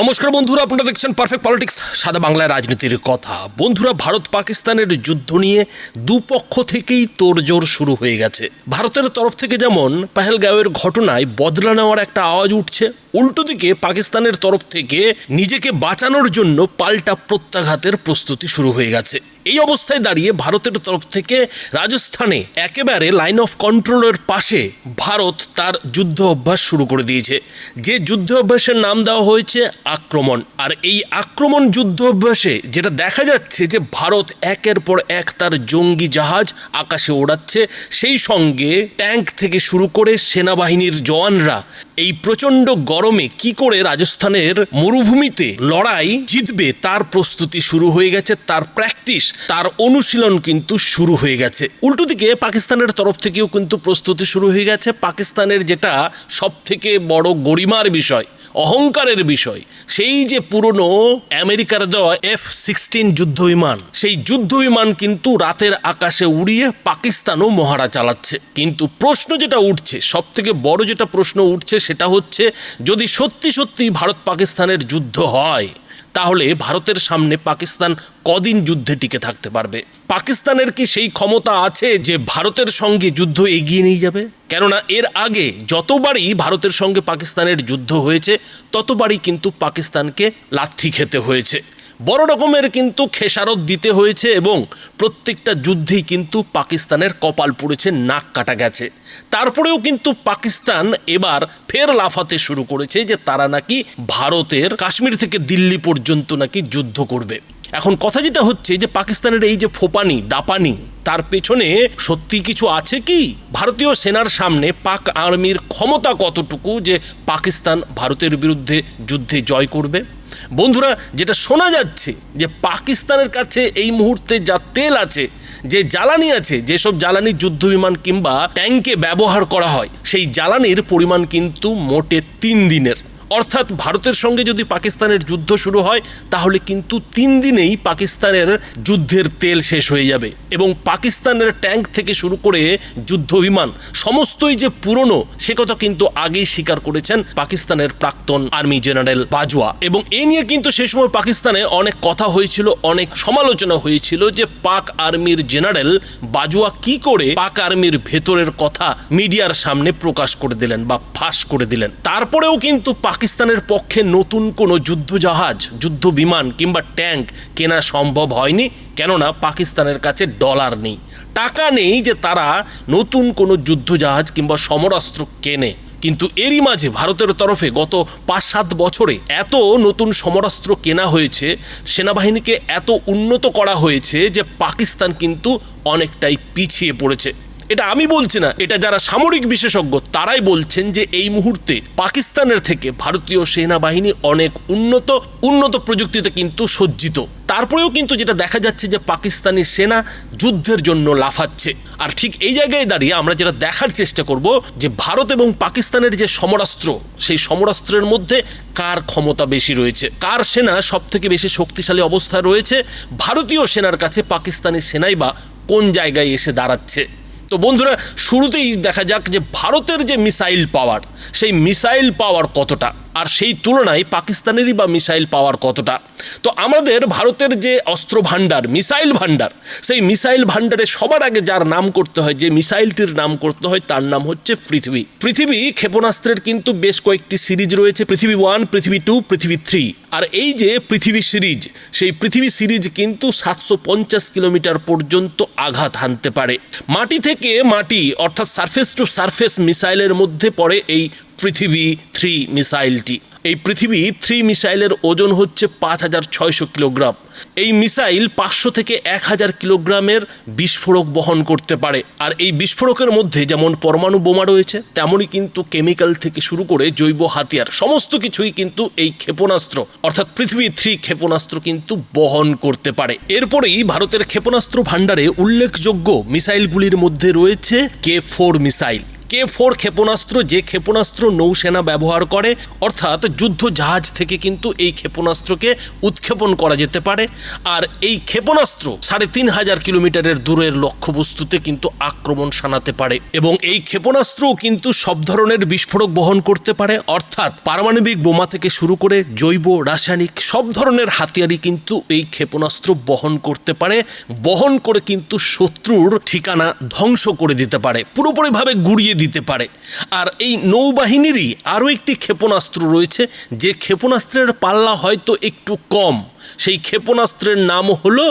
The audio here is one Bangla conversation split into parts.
নমস্কার বন্ধুরা, আপনারা দেখছেন পারফেক্ট পলিটিক্স সাদা বাংলায় রাজনীতির কথা। বন্ধুরা, ভারত পাকিস্তানের যুদ্ধ নিয়ে দুপক্ষ থেকেই তোড়জোড় শুরু হয়ে গেছে। ভারতের তরফ থেকে যেমন পাহেলগাঁওয়ের ঘটনায় বদলা নেওয়ার একটা আওয়াজ উঠছে, উল্টো দিকে পাকিস্তানের তরফ থেকে নিজেকে বাঁচানোর জন্য পাল্টা প্রত্যাঘাতের প্রস্তুতি শুরু হয়ে গেছে। এই অবস্থায় দাঁড়িয়ে ভারতের তরফ থেকে রাজস্থানে একেবারে লাইন অফ কন্ট্রোলের পাশে ভারত তার যুদ্ধ অভ্যাস শুরু করে দিয়েছে। যে যুদ্ধ অভ্যাসের নাম দেওয়া হয়েছে আক্রমণ। আর এই আক্রমণ যুদ্ধ অভ্যাসে যেটা দেখা যাচ্ছে যে ভারত একের পর এক তার জঙ্গি জাহাজ আকাশে ওড়াচ্ছে, সেই সঙ্গে ট্যাঙ্ক থেকে শুরু করে সেনাবাহিনীর জওয়ানরা এই প্রচণ্ড গরমে কি করে রাজস্থানের মরুভূমিতে লড়াই জিতবে তার প্রস্তুতি শুরু হয়ে গেছে, তার প্র্যাকটিস তার অনুশীলন কিন্তু শুরু হয়ে গেছে। উল্টো দিকে পাকিস্তানের তরফ থেকেও কিন্তু প্রস্তুতি শুরু হয়ে গেছে। পাকিস্তানের যেটা সব থেকে বড় গরিমার বিষয়, অহংকারের বিষয়, সেই যে পুরনো আমেরিকার দেওয়া এফ সিক্সটিন যুদ্ধ বিমান সেই যুদ্ধ বিমান কিন্তু রাতের আকাশে উড়িয়ে পাকিস্তানও মহারা চালাচ্ছে। কিন্তু প্রশ্ন যেটা উঠছে সব থেকে বড় যেটা প্রশ্ন উঠছে সেটা হচ্ছে, যদি সত্যি সত্যি ভারত পাকিস্তানের যুদ্ধ হয় তাহলে ভারতের সামনে পাকিস্তান কদিন যুদ্ধে টিকে থাকতে পারবে? পাকিস্তানের কি সেই ক্ষমতা আছে যে ভারতের সঙ্গে যুদ্ধ এগিয়ে নিয়ে যাবে? কেননা এর আগে যতবারই ভারতের সঙ্গে পাকিস্তানের যুদ্ধ হয়েছে, ততবারই কিন্তু পাকিস্তানকে লাথি খেতে হয়েছে। বড় রকমের কিন্তু খেসারত দিতে হয়েছে এবং প্রত্যেকটা যুদ্ধেই কিন্তু পাকিস্তানের কপাল পড়েছে, নাক কাটা গেছে। তারপরেও কিন্তু পাকিস্তান এবার ফের লাফাতে শুরু করেছে যে তারা নাকি ভারতের কাশ্মীর থেকে দিল্লি পর্যন্ত নাকি যুদ্ধ করবে। এখন কথা যেটা হচ্ছে যে পাকিস্তানের এই যে ফোপানি, দাপানি তার পেছনে সত্যি কিছু আছে কি? ভারতীয় সেনার সামনে পাক আর্মির ক্ষমতা কতটুকু যে পাকিস্তান ভারতের বিরুদ্ধে যুদ্ধে জয় করবে? বন্ধুরা, যেটা শোনা যাচ্ছে যে পাকিস্তানের কাছে এই মুহূর্তে যা তেল আছে, যে জ্বালানি আছে, যেসব জ্বালানি যুদ্ধ বিমান কিংবা ট্যাঙ্কে ব্যবহার করা হয়, সেই জ্বালানির পরিমাণ কিন্তু মোটে তিন দিনের। অর্থাৎ ভারতের সঙ্গে যদি পাকিস্তানের যুদ্ধ শুরু হয়, তাহলে কিন্তু তিন দিনেই পাকিস্তানের যুদ্ধের তেল শেষ হয়ে যাবে এবং পাকিস্তানের ট্যাঙ্ক থেকে শুরু করে যুদ্ধ বিমান, সমস্তই যে পুরনো, সে কথা কিন্তু আগেই স্বীকার করেছেন পাকিস্তানের প্রাক্তন আর্মি জেনারেল বাজওয়া। এবং এ নিয়ে কিন্তু সেই সময় পাকিস্তানে অনেক কথা হয়েছিল, অনেক সমালোচনা হয়েছিল যে পাক আর্মির জেনারেল বাজওয়া কি করে পাক আর্মির ভেতরের কথা মিডিয়ার সামনে প্রকাশ করে দিলেন বা ফাঁস করে দিলেন। তারপরেও কিন্তু পাকিস্তানের পক্ষে নতুন কোনো যুদ্ধজাহাজ যুদ্ধ বিমান কিংবা ট্যাঙ্ক কেনা সম্ভব হয়নি, কেননা পাকিস্তানের কাছে ডলার নেই। টাকা নেই যে তারা নতুন কোনো যুদ্ধজাহাজ কিংবা সমরাস্ত্র কেনে। কিন্তু এরই মাঝে ভারতের তরফে গত পাঁচ সাত বছরে এত নতুন সমরাস্ত্র কেনা হয়েছে, সেনাবাহিনীকে এত উন্নত করা হয়েছে যে পাকিস্তান কিন্তু অনেকটাই পিছিয়ে পড়েছে। এটা আমি বলছি না, এটা যারা সামরিক বিশেষজ্ঞ, তারাই বলছেন যে এই মুহূর্তে পাকিস্তানের থেকে ভারতীয় সেনাবাহিনী অনেক উন্নত উন্নত প্রযুক্তিতে কিন্তু সজ্জিত। তারপরেও কিন্তু যেটা দেখা যাচ্ছে যে পাকিস্তানি সেনা যুদ্ধের জন্য লাফাচ্ছে। আর ঠিক এই জায়গায় দাঁড়িয়ে আমরা যেটা দেখার চেষ্টা করব যে ভারত এবং পাকিস্তানের যে সমরাস্ত্র, সেই সমরাস্ত্রের মধ্যে কার ক্ষমতা বেশি রয়েছে? কার সেনা সব থেকে বেশি শক্তিশালী অবস্থায় রয়েছে? ভারতীয় সেনার কাছে পাকিস্তানি সেনাই বা কোন জায়গায় এসে দাঁড়াচ্ছে? তো বন্ধুরা, শুরুতেই দেখা যাক যে ভারতের যে মিসাইল পাওয়ার, সেই মিসাইল পাওয়ার কতটা? আর সেই তুলনায় পাকিস্তানেরই বা মিসাইল পাওয়ার কতটা? তো আমাদের ভারতের যে অস্ত্র ভাণ্ডার, মিসাইল ভাণ্ডার, সেই মিসাইল ভাণ্ডারে সবার আগে যার নাম করতে হয়, যে মিসাইলটির নাম করতে হয়, তার নাম হচ্ছে পৃথিবী। পৃথিবী ক্ষেপণাস্ত্রের কিন্তু বেশ কয়েকটি সিরিজ রয়েছে, পৃথিবী ওয়ান, পৃথিবী টু, পৃথিবী থ্রি। আর এই যে পৃথিবী সিরিজ, সেই পৃথিবী সিরিজ কিন্তু সাতশো পঞ্চাশ কিলোমিটার পর্যন্ত আঘাত হানতে পারে। মাটি থেকে মাটি অর্থাৎ সারফেস টু সারফেস মিসাইলের মধ্যে পড়ে এই পৃথিবী থ্রি মিসাইলটি। এই পৃথিবী থ্রি মিসাইলের ওজন হচ্ছে পাঁচ হাজার ছয়শো কিলোগ্রাম। এই মিসাইল পাঁচশো থেকে এক হাজার কিলোগ্রামের বিস্ফোরক বহন করতে পারে। আর এই বিস্ফোরকের মধ্যে যেমন পরমাণু বোমা রয়েছে, তেমনই কিন্তু কেমিক্যাল থেকে শুরু করে জৈব হাতিয়ার, সমস্ত কিছুই কিন্তু এই ক্ষেপণাস্ত্র। অর্থাৎ পৃথিবী থ্রি ক্ষেপণাস্ত্র কিন্তু বহন করতে পারে। এরপরেই ভারতের ক্ষেপণাস্ত্র ভাণ্ডারে উল্লেখযোগ্য মিসাইলগুলির মধ্যে রয়েছে K four missile. K four ক্ষেপণাস্ত্র, যে ক্ষেপণাস্ত্র নৌসেনা ব্যবহার করে, অর্থাৎ যুদ্ধ জাহাজ থেকে কিন্তু এই ক্ষেপণাস্ত্রকে উৎক্ষেপণ করা যেতে পারে। আর এই ক্ষেপণাস্ত্র সাড়ে তিন হাজার কিলোমিটারের দূরের লক্ষ্যবস্তুতে কিন্তু আক্রমণ শানাতে পারে এবং এই ক্ষেপণাস্ত্রও কিন্তু সব ধরনের বিস্ফোরক বহন করতে পারে। অর্থাৎ পারমাণবিক বোমা থেকে শুরু করে জৈব, রাসায়নিক সব ধরনের হাতিয়ারই কিন্তু এই ক্ষেপণাস্ত্র বহন করতে পারে। বহন করে কিন্তু শত্রুর ঠিকানা ধ্বংস করে দিতে পারে। পুরোপুরিভাবে গুড়িয়ে দিতে পারে। আর এই নৌবাহিনীরই আরও একটি ক্ষেপণাস্ত্র রয়েছে, যে ক্ষেপণাস্ত্রের পাল্লা হয়তো একটু কম। সেই ক্ষেপণাস্ত্রের নাম হলো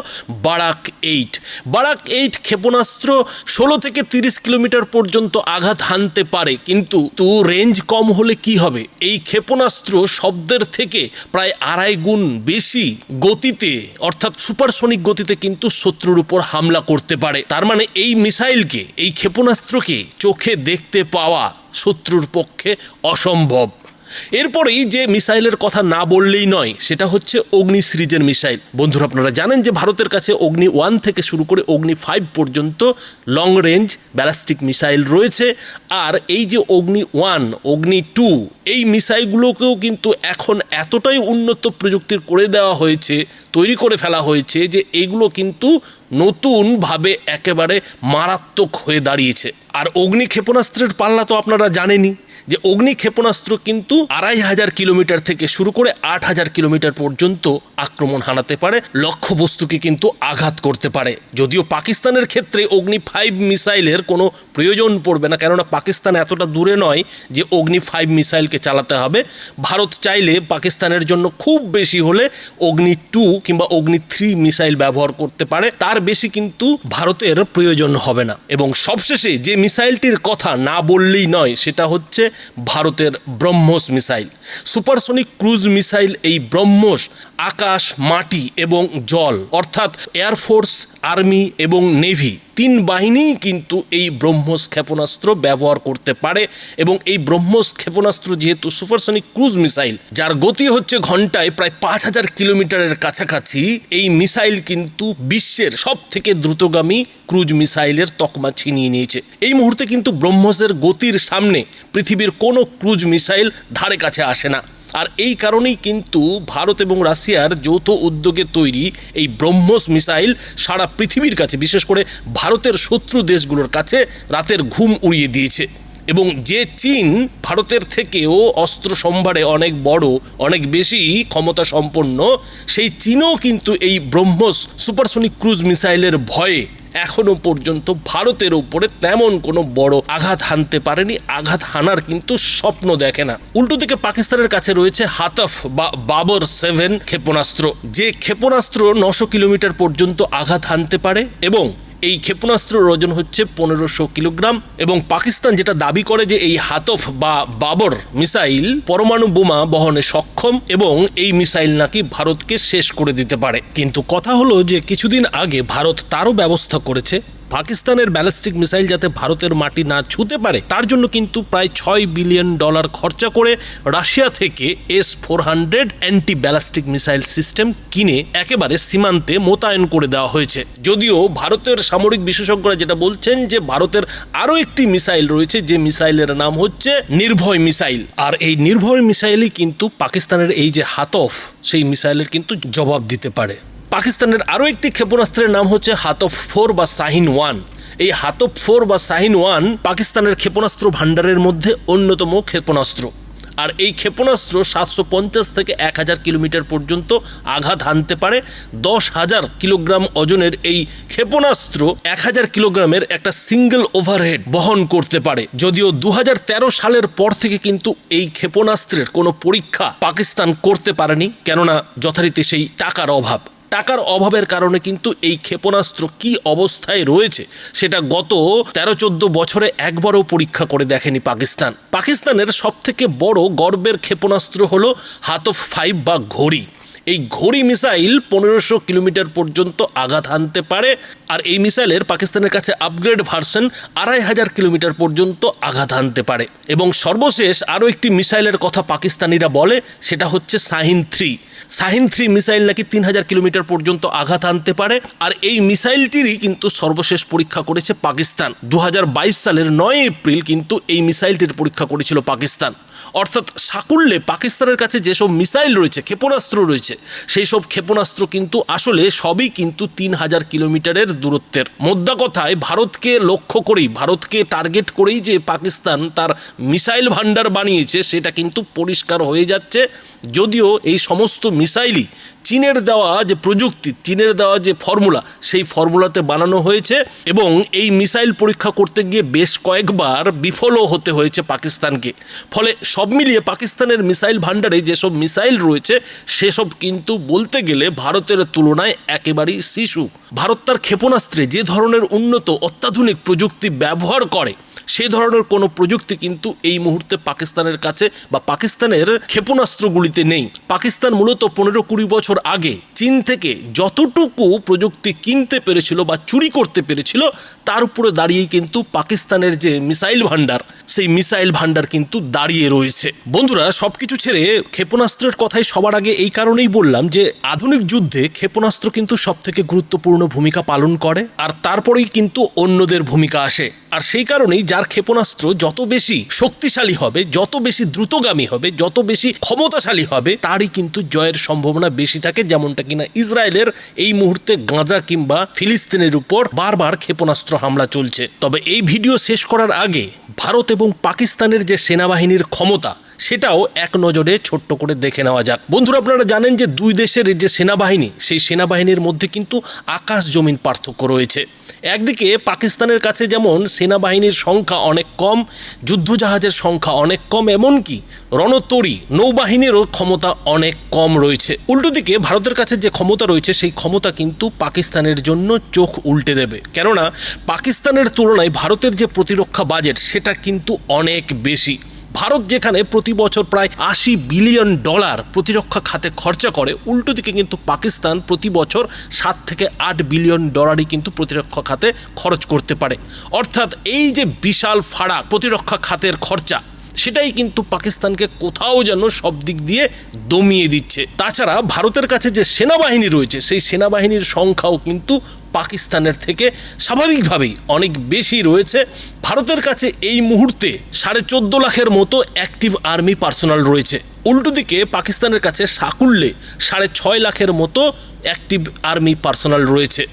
বারাক এইট। বারাক এইট ক্ষেপণাস্ত্র ষোলো থেকে তিরিশ কিলোমিটার পর্যন্ত আঘাত হানতে পারে, কিন্তু তু রেঞ্জ কম হলে কি হবে? এই ক্ষেপণাস্ত্র শব্দের থেকে প্রায় আড়াই গুণ বেশি গতিতে, অর্থাৎ সুপারসনিক গতিতে কিন্তু শত্রুর উপর হামলা করতে পারে। তার মানে এই মিসাইলকে, এই ক্ষেপণাস্ত্রকে চোখে দেখতে পাওয়া শত্রুর পক্ষে অসম্ভব। এরপরেই যে মিসাইলের কথা না বললেই নয়, সেটা হচ্ছে অগ্নি সিরিজের মিসাইল। বন্ধুরা, আপনারা জানেন যে ভারতের কাছে অগ্নি ওয়ান থেকে শুরু করে অগ্নি ফাইভ পর্যন্ত লং রেঞ্জ ব্যালাস্টিক মিসাইল রয়েছে। আর এই যে অগ্নি ওয়ান, অগ্নি টু, এই মিসাইলগুলোকেও কিন্তু এখন এতটাই উন্নত প্রযুক্তির করে দেওয়া হয়েছে, তৈরি করে ফেলা হয়েছে যে এগুলো কিন্তু নতুনভাবে একেবারে মারাত্মক হয়ে দাঁড়িয়েছে। আর অগ্নি ক্ষেপণাস্ত্রের পাল্লা তো আপনারা জানেনই। যে অগ্নি ক্ষেপণাস্ত্র কিন্তু আড়াই হাজার কিলোমিটার থেকে শুরু করে আট হাজার কিলোমিটার পর্যন্ত আক্রমণ হানাতে পারে, লক্ষ্যবস্তুকে কিন্তু আঘাত করতে পারে। যদিও পাকিস্তানের ক্ষেত্রে অগ্নি ফাইভ মিসাইলের কোনো প্রয়োজন পড়বে না, কেননা পাকিস্তান এতটা দূরে নয় যে অগ্নি ফাইভ মিসাইলকে চালাতে হবে। ভারত চাইলে পাকিস্তানের জন্য খুব বেশি হলে অগ্নি টু কিংবা অগ্নি থ্রি মিসাইল ব্যবহার করতে পারে, তার বেশি কিন্তু ভারতের প্রয়োজন হবে না। এবং সবশেষে যে মিসাইলটির কথা না বললেই নয়, সেটা হচ্ছে ভারতের BrahMos missile. Supersonic cruise missile এই ব্রহ্মোস আকাশ, মাটি এবং জল, অর্থাৎ এয়ারফোর্স আর্মি এবং নেভি তিন বাহিনীই কিন্তু এই ব্রহ্মোস ক্ষেপণাস্ত্র ব্যবহার করতে পারে এবং এই ব্রহ্মোস ক্ষেপণাস্ত্র যেহেতু সুপারসনিক ক্রুজ মিসাইল, যার গতি হচ্ছে ঘন্টায় প্রায় পাঁচ হাজার কিলোমিটারের কাছাকাছি, এই মিসাইল কিন্তু বিশ্বের সব থেকে দ্রুতগামী ক্রুজ মিসাইলের তকমা ছিনিয়ে নিয়েছে। এই মুহূর্তে কিন্তু ব্রহ্মোসের গতির সামনে পৃথিবীর কোনো ক্রুজ মিসাইল ধারে কাছে আসে না। আর এই কারণেই কিন্তু ভারত এবং রাশিয়ার যৌথ উদ্যোগে তৈরি এই ব্রহ্মোস মিসাইল সারা পৃথিবীর কাছে, বিশেষ করে ভারতের শত্রু দেশগুলোর কাছে রাতের ঘুম উড়িয়ে দিয়েছে। এবং যে চীন ভারতের থেকেও অস্ত্র সম্ভারে অনেক বড়, অনেক বেশি ক্ষমতা সম্পন্ন, সেই চীনও কিন্তু এই ব্রহ্মোস সুপারসনিক ক্রুজ মিসাইলের ভয়ে এখনও পর্যন্ত ভারতের উপরে তেমন কোনো বড় আঘাত হানতে পারেনি। আঘাত হানার কিন্তু স্বপ্ন দেখে না। উল্টো দিকে পাকিস্তানের কাছে রয়েছে হাতফ বা বাবর সেভেন ক্ষেপণাস্ত্র। যে ক্ষেপণাস্ত্র নশো কিলোমিটার পর্যন্ত আঘাত হানতে পারে এবং এই ক্ষেপণাস্ত্রের ওজন হচ্ছে পনেরোশো কিলোগ্রাম এবং পাকিস্তান যেটা দাবি করে যে এই হাতফ বা বাবর মিসাইল পরমাণু বোমা বহনে সক্ষম এবং এই মিসাইল নাকি ভারতকে শেষ করে দিতে পারে। কিন্তু কথা হলো যে কিছুদিন আগে ভারত তারও ব্যবস্থা করেছে পাকিস্তানের ব্যালিস্টিক মিসাইল যাতে ভারতের মাটি না ছুঁতে পারে, তার জন্য কিন্তু প্রায় ছয় বিলিয়ন ডলার খরচা করে রাশিয়া থেকে S four hundred anti ballistic missile system কিনে একেবারে সীমান্তে মোতায়েন করে দেওয়া হয়েছে। যদিও ভারতের সামরিক বিশেষজ্ঞরা যেটা বলছেন যে ভারতের আরও একটি মিসাইল রয়েছে, যে মিসাইলের নাম হচ্ছে নির্ভয় মিসাইল। আর এই নির্ভয় মিসাইলই কিন্তু পাকিস্তানের এই যে হাতফ সেই মিসাইলের কিন্তু জবাব দিতে পারে। পাকিস্তানের আরও একটি ক্ষেপণাস্ত্রের নাম হচ্ছে হাতফ ফোর বা শাহিন ওয়ান। এই হাতফ ফোর বা শাহিন ওয়ান পাকিস্তানের ক্ষেপণাস্ত্র ভাণ্ডারের মধ্যে অন্যতম ক্ষেপণাস্ত্র। আর এই ক্ষেপণাস্ত্র সাতশো পঞ্চাশ থেকে এক হাজার কিলোমিটার পর্যন্ত আঘাত হানতে পারে। দশ হাজার কিলোগ্রাম ওজনের এই ক্ষেপণাস্ত্র এক হাজার কিলোগ্রামের একটা সিঙ্গেল ওভারহেড বহন করতে পারে। যদিও দু হাজার তেরো সালের পর থেকে কিন্তু এই ক্ষেপণাস্ত্রের কোনো পরীক্ষা পাকিস্তান করতে পারেনি। কেননা যথারীতি সেই টাকার অভাব। টাকার অভাবের কারণে কিন্তু এই ক্ষেপণাস্ত্র কি অবস্থায় রয়েছে সেটা গত তেরো চোদ্দ বছরে একবারও পরীক্ষা করে দেখেনি পাকিস্তান। পাকিস্তানের সবথেকে বড় গর্বের ক্ষেপণাস্ত্র হলো হাতফ ফাইভ বা ঘড়ি। এই ঘড়ি মিসাইল পনেরোশো কিলোমিটার পর্যন্ত আঘাত হানতে পারে, আর এই মিসাইলের পাকিস্তানের কাছে আপগ্রেড ভার্সন আড়াই হাজার কিলোমিটার পর্যন্ত আঘাত হানতে পারে। এবং সর্বশেষ আরও একটি মিসাইলের কথা পাকিস্তানিরা বলে, সেটা হচ্ছে Shaheen three. Shaheen three missile নাকি তিন হাজার কিলোমিটার পর্যন্ত আঘাত আনতে পারে, আর এই মিসাইলটিরই কিন্তু সর্বশেষ পরীক্ষা করেছে পাকিস্তান। দু হাজার বাইশ সালের নয় এপ্রিল কিন্তু এই মিসাইলটির পরীক্ষা করেছিল পাকিস্তান। অর্থাৎ সাকুল্যে পাকিস্তানের কাছে যেসব মিসাইল রয়েছে, ক্ষেপণাস্ত্র রয়েছে সেই সব ক্ষেপণাস্ত্র কিন্তু আসলে সবই কিন্তু তিন হাজার কিলোমিটারের দূরত্বের। মোদ্দা কথায় ভারতকে লক্ষ্য করেই, ভারতকে টার্গেট করেই যে পাকিস্তান তার মিসাইল ভাণ্ডার বানিয়েছে, সেটা কিন্তু পরিষ্কার হয়ে যাচ্ছে। যদিও এই সমস্ত মিসাইলই চীনের দেওয়া যে প্রযুক্তি, চীনের দেওয়া যে ফর্মুলা, সেই ফর্মুলাতে বানানো হয়েছে এবং এই মিসাইল পরীক্ষা করতে গিয়ে বেশ কয়েকবার বিফলও হতে হয়েছে পাকিস্তানকে। ফলে সব মিলিয়ে পাকিস্তানের মিসাইল ভাণ্ডারে যেসব মিসাইল রয়েছে, সেসব কিন্তু বলতে গেলে ভারতের তুলনায় একেবারেই শিশু। ভারত তার ক্ষেপণাস্ত্রে যে ধরনের উন্নত অত্যাধুনিক প্রযুক্তি ব্যবহার করে সেই ধরনের কোনো প্রযুক্তি কিন্তু এই মুহূর্তে পাকিস্তানের কাছে বা পাকিস্তানের ক্ষেপণাস্ত্রগুলিতে নেই। পাকিস্তান মূলত পনেরো কুড়ি বছর আগে চীন থেকে যতটুকু প্রযুক্তি কিনতে পেরেছিল বা চুরি করতে পেরেছিল তার উপরে দাঁড়িয়েই কিন্তু পাকিস্তানের যে মিসাইল ভান্ডার সেই মিসাইল ভান্ডার কিন্তু দাঁড়িয়ে রয়েছে। বন্ধুরা সব কিছু ছেড়ে ক্ষেপণাস্ত্রের কথাই সবার আগে এই কারণেই বললাম যে, আধুনিক যুদ্ধে ক্ষেপণাস্ত্র কিন্তু সব থেকে গুরুত্বপূর্ণ ভূমিকা পালন করে, আর তারপরেই কিন্তু অন্যদের ভূমিকা আসে। আর সেই কারণেই যার ক্ষেপণাস্ত্র যত বেশি শক্তিশালী হবে, যত বেশি দ্রুতগামী হবে, যত বেশি ক্ষমতাশালী হবে, তারই কিন্তু জয়ের সম্ভাবনা বেশি থাকে, যেমনটা কিনা ইসরায়েলের এই মুহূর্তে গাঁজা কিংবা ফিলিস্তিনের উপর বারবার ক্ষেপণাস্ত্র হামলা চলছে। তবে এই ভিডিও শেষ করার আগে ভারত এবং পাকিস্তানের যে সেনাবাহিনীর ক্ষমতা সেটাও এক নজরে ছোট্ট করে দেখে নেওয়া যাক। বন্ধুরা, আপনারা জানেন যে দুই দেশের যে সেনাবাহিনী, সেই সেনাবাহিনীর মধ্যে কিন্তু আকাশ জমিন পার্থক্য রয়েছে। একদিকে পাকিস্তানের কাছে যেমন সেনাবাহিনীর সংখ্যা অনেক কম, যুদ্ধজাহাজের সংখ্যা অনেক কম, এমনকি রণতরী নৌবাহিনীরও ক্ষমতা অনেক কম রয়েছে। উল্টো দিকে ভারতের কাছে যে ক্ষমতা রয়েছে, সেই ক্ষমতা কিন্তু পাকিস্তানের জন্য চোখ উল্টে দেবে। কেননা, পাকিস্তানের তুলনায় ভারতের যে প্রতিরক্ষা বাজেট, সেটা কিন্তু অনেক বেশি। ভারত যেখানে প্রতি বছর প্রায় আশি বিলিয়ন ডলার প্রতিরক্ষা খাতে খরচা করে, উল্টো দিকে কিন্তু পাকিস্তান প্রতি বছর সাত থেকে আট বিলিয়ন ডলারই কিন্তু প্রতিরক্ষা খাতে খরচ করতে পারে। অর্থাৎ এই যে বিশাল ফাড়া প্রতিরক্ষা খাতের খরচা সেটাই কিন্তু পাকিস্তানকে কোথাও যেন সব দিক দিয়ে দমিয়ে দিচ্ছে। তাছাড়া ভারতের কাছে যে সেনাবাহিনী রয়েছে, সেই সেনাবাহিনীর সংখ্যাও কিন্তু পাকিস্তানের থেকে স্বাভাবিকভাবেই অনেক বেশি রয়েছে। ভারতের কাছে এই মুহূর্তে সাড়ে চোদ্দ লাখের মতো অ্যাক্টিভ আর্মি পার্সোনাল রয়েছে। উল্টো দিকে পাকিস্তানের কাছে সাকুল্যে সাড়ে ছয় লাখের মতো অ্যাক্টিভ আর্মি পার্সোনাল রয়েছে।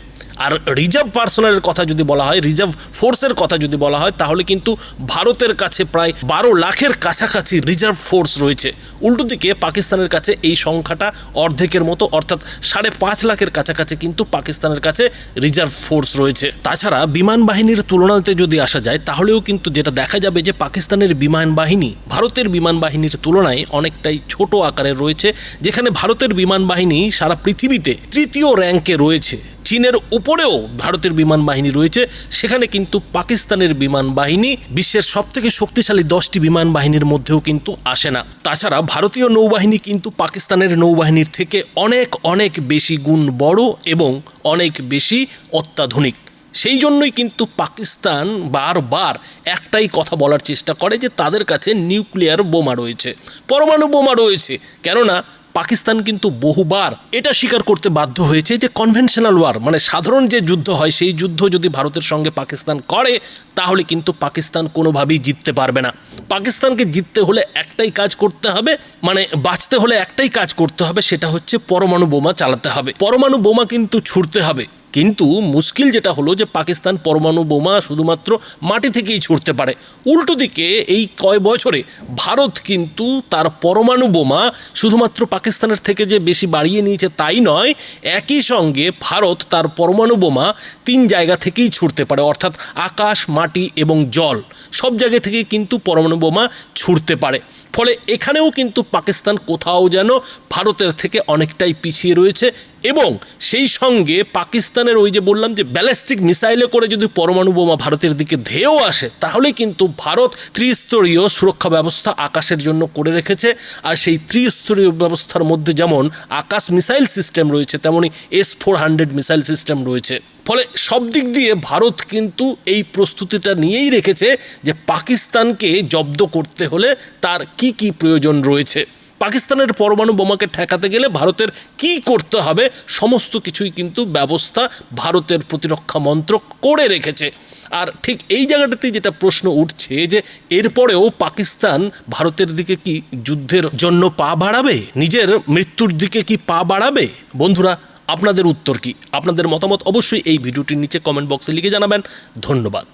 আর রিজার্ভ পার্সোনালের কথা যদি বলা হয় রিজার্ভ ফোর্সের কথা যদি বলা হয়, তাহলে কিন্তু ভারতের কাছে প্রায় বারো লাখের কাছাকাছি রিজার্ভ ফোর্স রয়েছে। উল্টো দিকে পাকিস্তানের কাছে এই সংখ্যাটা অর্ধেকের মতো, অর্থাৎ সাড়ে পাঁচ লাখের কাছাকাছি কিন্তু পাকিস্তানের কাছে রিজার্ভ ফোর্স রয়েছে। তাছাড়া বিমান বাহিনীর তুলনাতে যদি আসা যায়, তাহলেও কিন্তু যেটা দেখা যাবে যে পাকিস্তানের বিমান বাহিনী, ভারতের বিমান বাহিনীর তুলনায় অনেকটাই ছোট আকারের রয়েছে, যেখানে ভারতের বিমান বাহিনী সারা পৃথিবীতে তৃতীয় র্যাঙ্কে রয়েছে। চীনের উপরেও ভারতের বিমান বাহিনী রয়েছে। সেখানে কিন্তু পাকিস্তানের বিমান বাহিনী বিশ্বের সব থেকে শক্তিশালী দশটি বিমান বাহিনীর মধ্যেও কিন্তু আসে না। তাছাড়া ভারতীয় নৌবাহিনী কিন্তু পাকিস্তানের নৌবাহিনীর থেকে অনেক অনেক বেশি গুণ বড় এবং অনেক বেশি অত্যাধুনিক। সেই জন্যই কিন্তু পাকিস্তান বারবার একটাই কথা বলার চেষ্টা করে যে তাদের কাছে নিউক্লিয়ার বোমা রয়েছে। পরমাণু বোমা রয়েছে। কেননা পাকিস্তান কিন্তু বহুবার এটা স্বীকার করতে বাধ্য হয়েছে যে কনভেনশনাল ওয়ার মানে সাধারণ যে যুদ্ধ হয়, সেই যুদ্ধ যদি ভারতের সঙ্গে পাকিস্তান করে, তাহলে কিন্তু পাকিস্তান কোনোভাবেই জিততে পারবে না। পাকিস্তানকে জিততে হলে একটাই কাজ করতে হবে মানে বাঁচতে হলে একটাই কাজ করতে হবে, সেটা হচ্ছে পরমাণু বোমা চালাতে হবে। পরমাণু বোমা কিন্তু ছুটতে হবে। কিন্তু মুশকিল যেটা হলো যে পাকিস্তান পরমাণু বোমা শুধুমাত্র মাটি থেকেই ছুটতে পারে। উল্টো দিকে এই কয় বছরে ভারত কিন্তু তার পরমাণু বোমা শুধুমাত্র পাকিস্তানের থেকে যে বেশি বাড়িয়ে নিয়েছে তাই নয়, একই সঙ্গে ভারত তার পরমাণু বোমা তিন জায়গা থেকেই ছুটতে পারে, অর্থাৎ আকাশ, মাটি এবং জল। সব জায়গা থেকেই কিন্তু পরমাণু বোমা ছুটতে পারে। ফলে এখানেও কিন্তু পাকিস্তান কোথাও যেন ভারতের থেকে অনেকটাই পিছিয়ে রয়েছে এবং সেই সঙ্গে পাকিস্তানের ওই যে বললাম যে ব্যালিস্টিক মিসাইলে করে যদি পরমাণু বোমা ভারতের দিকে ধেয়েও আসে তাহলে কিন্তু ভারত ত্রিস্তরীয় সুরক্ষা ব্যবস্থা আকাশের জন্য করে রেখেছে। আর সেই ত্রিস্তরীয় ব্যবস্থার মধ্যে যেমন আকাশ মিসাইল সিস্টেম রয়েছে তেমনই S four hundred missile system রয়েছে। ফলে সব দিক দিয়ে ভারত কিন্তু এই প্রস্তুতিটা নিয়েই রেখেছে যে পাকিস্তানকে জব্দ করতে হলে তার কি কি প্রয়োজন রয়েছে। পাকিস্তানের পরমাণু বোমাকে ঠেকাতে গেলে ভারতের কি করতে হবে? সমস্ত কিছুই কিন্তু ব্যবস্থা ভারতের প্রতিরক্ষা মন্ত্রক করে রেখেছে। আর ঠিক এই জায়গাটাতেই যেটা প্রশ্ন উঠছে যে, এরপরেও পাকিস্তান ভারতের দিকে কি যুদ্ধের জন্য পা বাড়াবে? নিজের মৃত্যুর দিকে কি পা বাড়াবে? বন্ধুরা, আপনাদের উত্তর কি? আপনাদের মতামত অবশ্যই এই ভিডিওটির নিচে কমেন্ট বক্সে লিখে জানাবেন। ধন্যবাদ।